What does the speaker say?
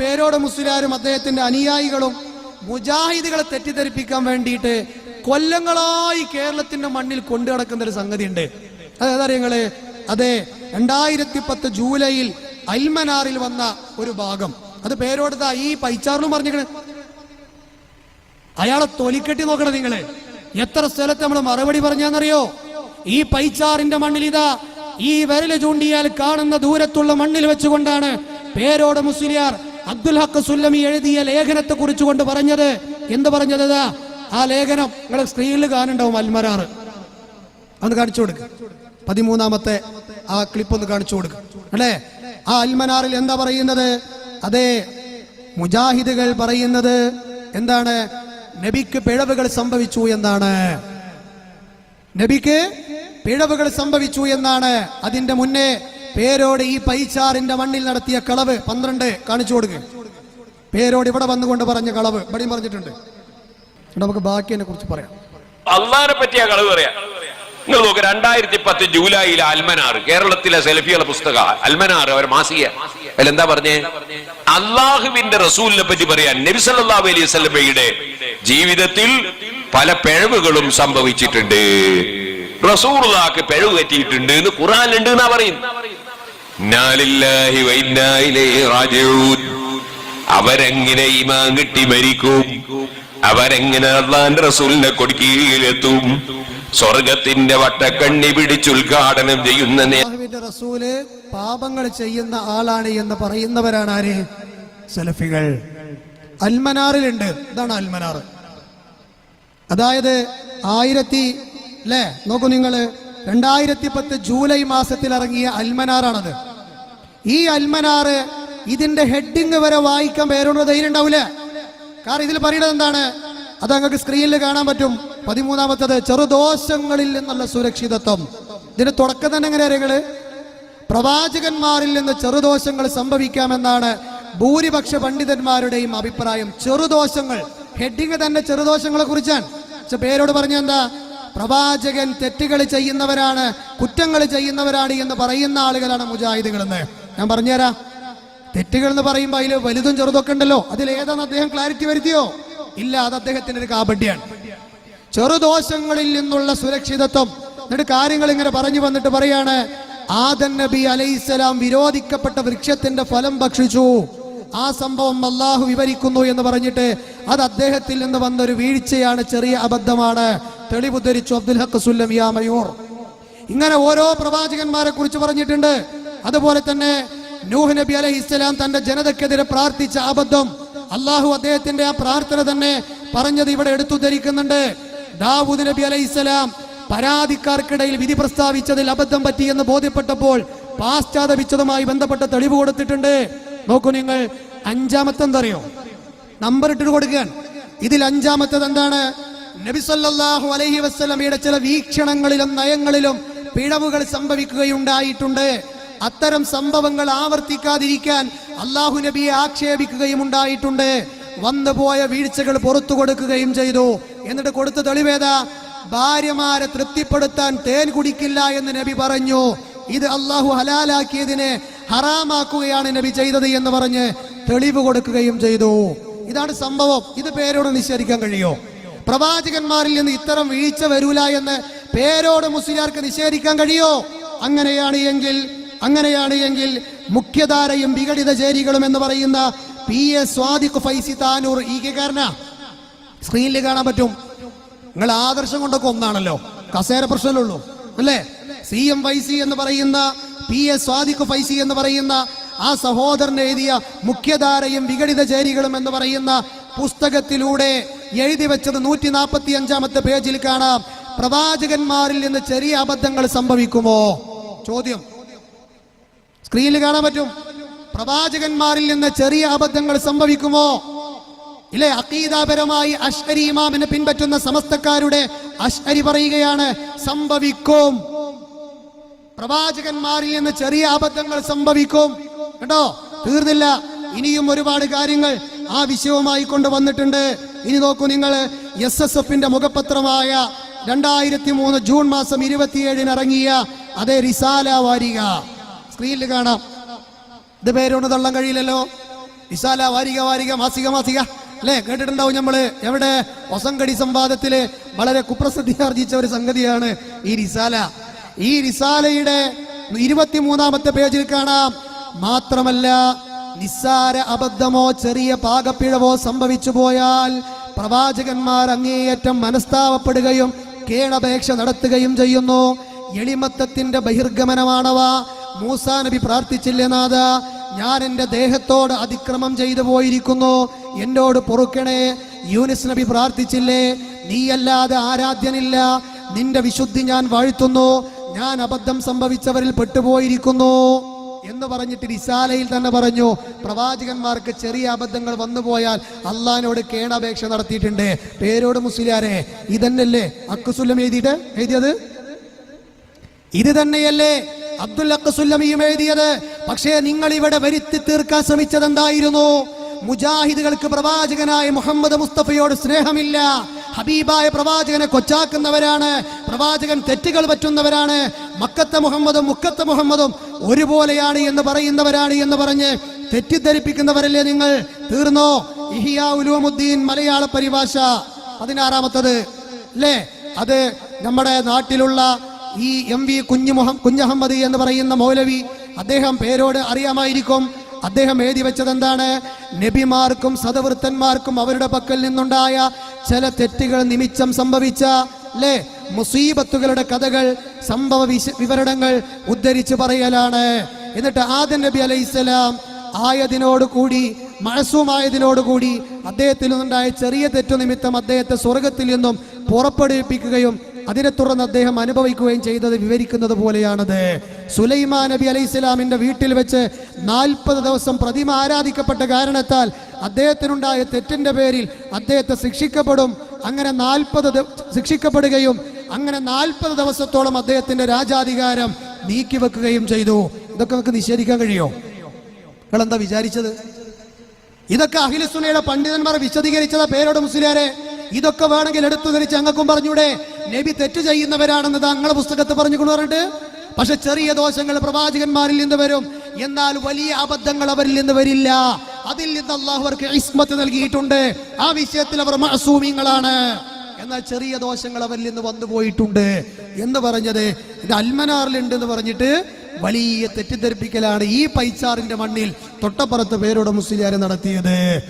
പേരോട് മുസ്ലിയാരും അദ്ദേഹത്തിന്റെ അനുയായികളും മുജാഹിദുകളെ തെറ്റിദ്ധരിപ്പിക്കാൻ വേണ്ടിയിട്ട് കൊല്ലങ്ങളായി കേരളത്തിന്റെ മണ്ണിൽ കൊണ്ടു നടക്കുന്ന ഒരു സംഗതി ഉണ്ട് അതറിയങ്ങൾ അതെ രണ്ടായിരത്തി പത്ത് ജൂലൈയിൽ അൽമനാറിൽ വന്ന ഒരു ഭാഗം. അത് പേരോടുത്ത ഈ പൈച്ചാറിലും പറഞ്ഞിരിക്കണേ? അയാളെ തൊലിക്കെട്ടി നോക്കണം നിങ്ങൾ. എത്ര സ്ഥലത്ത് നമ്മൾ മറുപടി പറഞ്ഞാന്നറിയോ? ഈ പൈച്ചാറിന്റെ മണ്ണിൽ ഇതാ ഈ വിരൽ ചൂണ്ടിയാൽ കാണുന്ന ദൂരത്തുള്ള മണ്ണിൽ വെച്ചുകൊണ്ടാണ് പേരോട് മുസ്ലിയാർ അബ്ദുൽ ഹക്ക് സുല്ലമി എഴുതിയ ലേഖനത്തെ കുറിച്ച് കൊണ്ട് പറഞ്ഞത് എന്ത് പറഞ്ഞത് ആ ലേഖനം നിങ്ങളെ സ്ക്രീനിൽ കാണുണ്ടാവും അൽമരാറ് ഒന്ന് കാണിച്ചു കൊടുക്ക. പതിമൂന്നാമത്തെ ആ ക്ലിപ്പ് ഒന്ന് കാണിച്ചു കൊടുക്ക. അല്ലേ? ആ അൽമനാറിൽ എന്താ പറയുന്നത്? അതെ മുജാഹിദുകൾ പറയുന്നത് എന്താണ്? നബിക്ക് പിഴവുകൾ സംഭവിച്ചു എന്നാണ്. നബിക്ക് പിഴവുകൾ സംഭവിച്ചു എന്നാണ്. അതിന്റെ മുന്നേ പേരോട് ഈ പൈച്ചാറിന്റെ മണ്ണിൽ നടത്തിയ കളവ് പന്ത്രണ്ട് കാണിച്ചു കൊടുക്കുക പേരോട് ഇവിടെ വന്നുകൊണ്ട് പറഞ്ഞ കളവ് ഇവിടെയും പറഞ്ഞിട്ടുണ്ട്. നമുക്ക് ബാക്കിയെ കുറിച്ച് പറയാം. അള്ളാനെ പറ്റിയ കളവ് പറയാം. നിങ്ങൾ നോക്ക് രണ്ടായിരത്തി പത്ത് ജൂലൈയിൽ അൽമനാർ കേരളത്തിലെ സെൽഫിയുള്ള പുസ്തക അൽമനാർ അവർ മാസിക. അതിലെന്താ പറഞ്ഞേ? അള്ളാഹുവിന്റെ റസൂലിനെ പറ്റി പറയാൻ നബി സല്ലല്ലാഹു അലൈഹി സ്വലമയുടെ ജീവിതത്തിൽ പല പിഴവുകളും സംഭവിച്ചിട്ടുണ്ട്. റസൂർക്ക് പിഴവ് പറ്റിയിട്ടുണ്ട് എന്ന് ഖുറാൻ ഉണ്ട് എന്നാ പറയുന്നു അവരെങ്ങനെ ഈമാൻ കിട്ടി മരിക്കും? അവരെങ്ങനെ അള്ളാന്റെ റസൂലിന്റെ കൊടുക്കീഴിലെത്തും? സ്വർഗത്തിന്റെ വട്ടക്കണ്ണി പിടിച്ചുദ്ഘാടനം ചെയ്യുന്ന റസൂൽ പാപങ്ങൾ ചെയ്യുന്ന ആളാണ് എന്ന് പറയുന്നവരാണ് ആര്? സെലഫികൾ. അൽമനാറിലുണ്ട്. ഇതാണ് അൽമനാർ. അതായത് ആയിരത്തി അല്ലേ നോക്കൂ നിങ്ങൾ. രണ്ടായിരത്തി പത്ത് ജൂലൈ മാസത്തിൽ ഇറങ്ങിയ അൽമനാറാണത്. ഈ അൽമനാറ് ഇതിന്റെ ഹെഡിങ് വരെ വായിക്കാൻ പേരോട് ധൈര്യം ഉണ്ടാവില്ല കാരണം ഇതിൽ പറയുന്നത് എന്താണ്? അത് അങ്ങക്ക് സ്ക്രീനിൽ കാണാൻ പറ്റും. പതിമൂന്നാമത്തത് ചെറുദോഷങ്ങളിൽ നിന്നുള്ള സുരക്ഷിതത്വം. ഇതിന്റെ തുടക്കം തന്നെ എങ്ങനെ അറിയങ്ങൾ പ്രവാചകന്മാരിൽ നിന്ന് ചെറുദോഷങ്ങൾ സംഭവിക്കാമെന്നാണ് ഭൂരിപക്ഷ പണ്ഡിതന്മാരുടെയും അഭിപ്രായം. ചെറുദോഷങ്ങൾ ഹെഡിങ് തന്നെ ചെറുദോഷങ്ങളെ കുറിച്ചാണ്. പക്ഷെ പേരോട് പറഞ്ഞ എന്താ? പ്രവാചകൻ തെറ്റുകൾ ചെയ്യുന്നവരാണ് കുറ്റങ്ങൾ ചെയ്യുന്നവരാണ് എന്ന് പറയുന്ന ആളുകളാണ് മുജാഹിദുകൾ എന്ന് ഞാൻ പറഞ്ഞുതരാം. തെറ്റുകൾ എന്ന് പറയുമ്പോൾ അതിൽ വലുതും ചെറുതൊക്കെ ഉണ്ടല്ലോ. അതിൽ ഏതാണ് അദ്ദേഹം ക്ലാരിറ്റി വരുത്തിയോ? ഇല്ല അത് അദ്ദേഹത്തിന്റെ ഒരു കാപട്യാണ്. ചെറുദോഷങ്ങളിൽ നിന്നുള്ള സുരക്ഷിതത്വം. എന്നിട്ട് കാര്യങ്ങൾ ഇങ്ങനെ പറഞ്ഞു വന്നിട്ട് പറയാണ് ആദൻ നബി അലൈഹിസ്സലാം വിരോധിക്കപ്പെട്ട വൃക്ഷത്തിന്റെ ഫലം ഭക്ഷിച്ചു. ആ സംഭവം അള്ളാഹു വിവരിക്കുന്നു എന്ന് പറഞ്ഞിട്ട് അത് അദ്ദേഹത്തിൽ നിന്ന് വന്ന ഒരു വീഴ്ചയാണ് ചെറിയ അബദ്ധമാണ്. തെളിവുദ്ധരിച്ചു അബ്ദുൽ ഹക്ക് സുല്ലം യാ മയൂർ. ഇങ്ങനെ ഓരോ പ്രവാചകന്മാരെ കുറിച്ച് പറഞ്ഞിട്ടുണ്ട്. അതുപോലെ തന്നെ നൂഹ് നബി അലൈഹി ഇസ്ലാം തന്റെ ജനതക്കെതിരെ പ്രാർത്ഥിച്ച അബദ്ധം അള്ളാഹു അദ്ദേഹത്തിന്റെ ആ പ്രാർത്ഥന തന്നെ പറഞ്ഞത് ഇവിടെ എടുത്തു ധരിക്കുന്നുണ്ട് ദാവൂദ് നബി അലൈഹി ഇസ്ലാം പരാതിക്കാർക്കിടയിൽ വിധി പ്രസ്താവിച്ചതിൽ അബദ്ധം പറ്റിയെന്ന് ബോധ്യപ്പെട്ടപ്പോൾ പാശ്ചാത്തപിച്ചതുമായി ബന്ധപ്പെട്ട തെളിവ് കൊടുത്തിട്ടുണ്ട്. നോക്കൂ നിങ്ങൾ അഞ്ചാമത്തെ എന്തറിയോ? നമ്പർ ഇട്ടിട്ട് കൊടുക്കാൻ ഇതിൽ അഞ്ചാമത്തത് എന്താണ്? നബി അലഹി വസല്ലമയുടെ ചില വീക്ഷണങ്ങളിലും നയങ്ങളിലും പിഴവുകൾ സംഭവിക്കുകയുണ്ടായിട്ടുണ്ട്. അത്തരം സംഭവങ്ങൾ ആവർത്തിക്കാതിരിക്കാൻ അള്ളാഹു നബിയെ ആക്ഷേപിക്കുകയും ഉണ്ടായിട്ടുണ്ട്. വന്നുപോയ വീഴ്ചകൾ പുറത്തു കൊടുക്കുകയും ചെയ്തു. എന്നിട്ട് കൊടുത്ത തെളിവേത? ഭാര്യമാരെ തൃപ്തിപ്പെടുത്താൻ തേൻ കുടിക്കില്ല എന്ന് നബി പറഞ്ഞു. ഇത് അള്ളാഹു ഹലാലാക്കിയതിനെ ഹറാമാക്കുകയാണ് നബി ചെയ്തത് എന്ന് പറഞ്ഞ് തെളിവ് കൊടുക്കുകയും ചെയ്തു. ഇതാണ് സംഭവം. ഇത് പേരോട് നിഷേധിക്കാൻ കഴിയോ? പ്രവാചകന്മാരിൽ നിന്ന് ഇത്തരം വീഴ്ച വരൂല എന്ന് പേരോട് മുസ്ലിയാർക്ക് നിഷേധിക്കാൻ കഴിയോ? അങ്ങനെയാണ് എങ്കിൽ അങ്ങനെയാണ് എങ്കിൽ മുഖ്യധാരയും വിഘടിത ചേരികളും എന്ന് പറയുന്ന പി എസ് സ്വാദിഖ് ഫൈസി താനൂർ ഈ കാരന സ്ക്രീനിൽ കാണാൻ പറ്റും. നിങ്ങൾ ആദർശം കൊണ്ടൊക്കെ ഒന്നാണല്ലോ. കസേര പ്രശ്നമുള്ളൂ അല്ലേ? സി എം ഫൈസി എന്ന് പറയുന്ന പി എസ് സ്വാദിഖ് ഫൈസി എന്ന് പറയുന്ന ആ സഹോദരൻ എഴുതിയ മുഖ്യധാരയും വിഘടിത ചേരികളും എന്ന് പറയുന്ന പുസ്തകത്തിലൂടെ എഴുതി വെച്ചത് നൂറ്റി നാൽപ്പത്തി അഞ്ചാമത്തെ പേജിൽ കാണാം. പ്രവാചകന്മാരിൽ നിന്ന് ചെറിയ അബദ്ധങ്ങൾ സംഭവിക്കുമോ? ചോദ്യം. സ്ക്രീനിൽ കാണാൻ പറ്റും. പ്രവാചകന്മാരിൽ നിന്ന് ചെറിയ അബദ്ധങ്ങൾ സംഭവിക്കുമോ? ഇല്ലേ? അക്കീതാപരമായി അഷ്കരി ഇമാമിനെ പിൻപറ്റുന്ന സമസ്തക്കാരുടെ അഷ്കരി പറയുകയാണ് സംഭവിക്കും. പ്രവാചകന്മാരിൽ നിന്ന് ചെറിയ അബദ്ധങ്ങൾ സംഭവിക്കും. കേട്ടോ തീർന്നില്ല. ഇനിയും ഒരുപാട് കാര്യങ്ങൾ ആ വിഷയവുമായി കൊണ്ടുവന്നിട്ടുണ്ട് ഇനി നോക്കൂ നിങ്ങൾ എസ് എസ് എഫിന്റെ മുഖപത്രമായ രണ്ടായിരത്തി മൂന്ന് ജൂൺ മാസം ഇരുപത്തിയേഴിന് ഇറങ്ങിയ അതേ റിസാല വാരിക. സ്ക്രീനിൽ കാണാം. ഇത് പേരോട് തള്ളാൻ കഴിയില്ലല്ലോ. വിശാല വാരിക വാരിക മാസിക മാസിക. അല്ലേ? കേട്ടിട്ടുണ്ടാവും നമ്മൾ എവിടെ? ഒസങ്കടി സംവാദത്തിൽ വളരെ കുപ്രസിദ്ധി ആർജിച്ച ഒരു സംഗതിയാണ് ഈ റിസാല ഈ റിസാലയുടെ ഇരുപത്തിമൂന്നാമത്തെ പേജിൽ കാണാം. മാത്രമല്ല നിസ്സാര അബദ്ധമോ ചെറിയ പാകപ്പിഴവോ സംഭവിച്ചു പോയാൽ പ്രവാചകന്മാർ അങ്ങേയറ്റം മനസ്താവപ്പെടുകയും കേണപേക്ഷ നടത്തുകയും ചെയ്യുന്നു. എളിമത്തത്തിന്റെ ബഹിർഗമനമാണവ. മൂസാ നബി പ്രാർത്ഥിച്ചില്ലേ നാഥ? ഞാൻ എന്റെ ദേഹത്തോട് അതിക്രമം ചെയ്തു പോയിരിക്കുന്നു. എന്നോട് പൊറുക്കണേ. യൂനിസ് നബി പ്രാർത്ഥിച്ചില്ലേ? നീയല്ലാതെ ആരാധ്യനില്ല. നിന്റെ വിശുദ്ധി ഞാൻ വാഴ്ത്തുന്നു. ഞാൻ അബദ്ധം സംഭവിച്ചവരിൽ പെട്ടുപോയിരിക്കുന്നു. എന്ന് പറഞ്ഞിട്ട് റിസാലയിൽ തന്നെ പറഞ്ഞു പ്രവാചകന്മാർക്ക് ചെറിയ അബദ്ധങ്ങൾ വന്നുപോയാൽ അള്ളഹാനോട് കേണപേക്ഷ നടത്തിയിട്ടുണ്ട്. പേരോട് മുസ്ലിയാരെ ഇതന്നല്ലേ അക്കുസുല്ലം എഴുതിയിട്ട് എഴുതിയത്? ഇത് തന്നെയല്ലേ? അബ്ദുൽ എഴുതിയത് പക്ഷേ നിങ്ങൾ ഇവിടെ വരുത്തി തീർക്കാൻ ശ്രമിച്ചത് എന്തായിരുന്നു മുജാഹിദുകൾക്ക് പ്രവാചകനായ മുഹമ്മദ് മുസ്തഫയോട് സ്നേഹമില്ല. ഹബീബായ പ്രവാചകനെ കൊച്ചാക്കുന്നവരാണ്. പ്രവാചകൻ തെറ്റുകൾ പറ്റുന്നവരാണ്. മക്കത്തെ മുഹമ്മദും മുക്കത്തെ മുഹമ്മദും ഒരുപോലെയാണ് എന്ന് പറയുന്നവരാണ് എന്ന് പറഞ്ഞ് തെറ്റിദ്ധരിപ്പിക്കുന്നവരല്ലേ നിങ്ങൾ? തീർന്നോ? ഇഹിയാ ഉലൂമുദ്ദീൻ മലയാള പരിഭാഷ. പതിനാറാമത്തത്. അല്ലേ? അത് നമ്മുടെ നാട്ടിലുള്ള ഈ എം വി കുഞ്ഞു മുഹം കുഞ്ഞഹമ്മദ് എന്ന് പറയുന്ന മൗലവി അദ്ദേഹം പേരോട് അറിയാമായിരിക്കും. അദ്ദേഹം എഴുതി വെച്ചത് എന്താണ് നബിമാർക്കും സദവൃത്തന്മാർക്കും അവരുടെ പക്കൽ നിന്നുണ്ടായ ചില തെറ്റുകൾ നിമിത്തം സംഭവിച്ച അല്ലേ മുസീബത്തുകളുടെ കഥകൾ സംഭവ വിവരണങ്ങൾ ഉദ്ധരിച്ചു പറയലാണ്. എന്നിട്ട് ആദൻ നബി അലൈഹിസ്സലാം ആയതിനോട് കൂടി മഴസുമായതിനോട് കൂടി അദ്ദേഹത്തിൽ നിന്നുണ്ടായ ചെറിയ തെറ്റു നിമിത്തം അദ്ദേഹത്തെ സ്വർഗത്തിൽ നിന്നും പുറപ്പെടുവിപ്പിക്കുകയും അതിനെ തുടർന്ന് അദ്ദേഹം അനുഭവിക്കുകയും ചെയ്തത് വിവരിക്കുന്നത് പോലെയാണത്. സുലൈമാൻ നബി അലൈഹി സ്വലാമിന്റെ വീട്ടിൽ വെച്ച് നാൽപ്പത് ദിവസം പ്രതിമ ആരാധിക്കപ്പെട്ട കാരണത്താൽ അദ്ദേഹത്തിനുണ്ടായ തെറ്റിന്റെ പേരിൽ അദ്ദേഹത്തെ ശിക്ഷിക്കപ്പെടും. അങ്ങനെ നാൽപ്പത് ശിക്ഷിക്കപ്പെടുകയും അങ്ങനെ നാൽപ്പത് ദിവസത്തോളം അദ്ദേഹത്തിന്റെ രാജാധികാരം നീക്കി വെക്കുകയും ചെയ്തു. ഇതൊക്കെ നമുക്ക് നിഷേധിക്കാൻ കഴിയോ? നിങ്ങൾ എന്താ വിചാരിച്ചത്? ഇതൊക്കെ അഖിലസുനയുടെ പണ്ഡിതന്മാർ വിശദീകരിച്ചതാ പേരോട് മുസ്ലിയാരെ. ഇതൊക്കെ വേണമെങ്കിൽ എടുത്തു ധരിച്ച് അങ്ങക്കും പറഞ്ഞൂടെ. നബി തെറ്റ് ചെയ്യുന്നവരാണെന്ന് തങ്ങളെ പുസ്തകത്ത് പറഞ്ഞു പറഞ്ഞിട്ട്? പക്ഷെ ചെറിയ ദോഷങ്ങൾ പ്രവാചകന്മാരിൽ നിന്ന് വരും. എന്നാൽ വലിയ അബദ്ധങ്ങൾ അവരിൽ നിന്ന് വരില്ല. അതിൽ നിന്ന് അള്ളാഹു അവർക്ക് ഇസ്മത്ത് നൽകിയിട്ടുണ്ട്. ആ വിഷയത്തിൽ അവർ മസൂമിങ്ങളാണ് എന്നാൽ ചെറിയ ദോഷങ്ങൾ അവരിൽ നിന്ന് വന്നു പോയിട്ടുണ്ട്. എന്ന് പറഞ്ഞത് ഇത് അൽമനാറിലുണ്ട് എന്ന് പറഞ്ഞിട്ട് വലിയ തെറ്റിദ്ധരിപ്പിക്കലാണ് ഈ പൈച്ചാറിന്റെ മണ്ണിൽ തൊട്ടപ്പുറത്ത് പേരോട് മുസ്ലിയാരെ നടത്തിയത്.